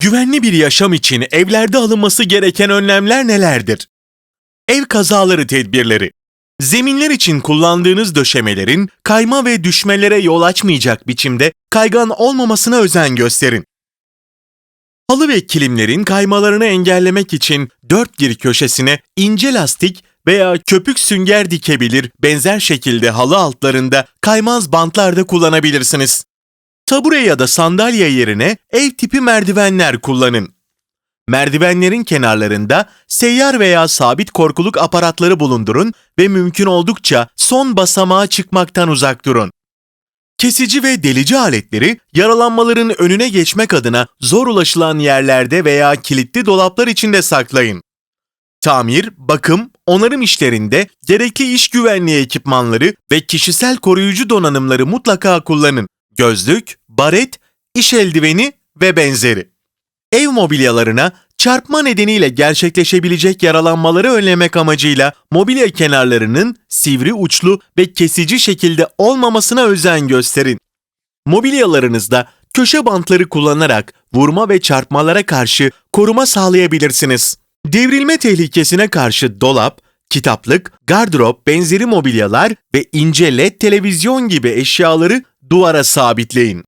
Güvenli bir yaşam için evlerde alınması gereken önlemler nelerdir? Ev kazaları tedbirleri. Zeminler için kullandığınız döşemelerin kayma ve düşmelere yol açmayacak biçimde kaygan olmamasına özen gösterin. Halı ve kilimlerin kaymalarını engellemek için dört bir köşesine ince lastik veya köpük sünger dikebilir, benzer şekilde halı altlarında kaymaz bantlar da kullanabilirsiniz. Tabure ya da sandalye yerine ev tipi merdivenler kullanın. Merdivenlerin kenarlarında seyyar veya sabit korkuluk aparatları bulundurun ve mümkün oldukça son basamağa çıkmaktan uzak durun. Kesici ve delici aletleri yaralanmaların önüne geçmek adına zor ulaşılan yerlerde veya kilitli dolaplar içinde saklayın. Tamir, bakım, onarım işlerinde gerekli iş güvenliği ekipmanları ve kişisel koruyucu donanımları mutlaka kullanın. Gözlük, baret, iş eldiveni ve benzeri. Ev mobilyalarına çarpma nedeniyle gerçekleşebilecek yaralanmaları önlemek amacıyla mobilya kenarlarının sivri uçlu ve kesici şekilde olmamasına özen gösterin. Mobilyalarınızda köşe bantları kullanarak vurma ve çarpmalara karşı koruma sağlayabilirsiniz. Devrilme tehlikesine karşı dolap, kitaplık, gardırop benzeri mobilyalar ve ince led televizyon gibi eşyaları duvara sabitleyin.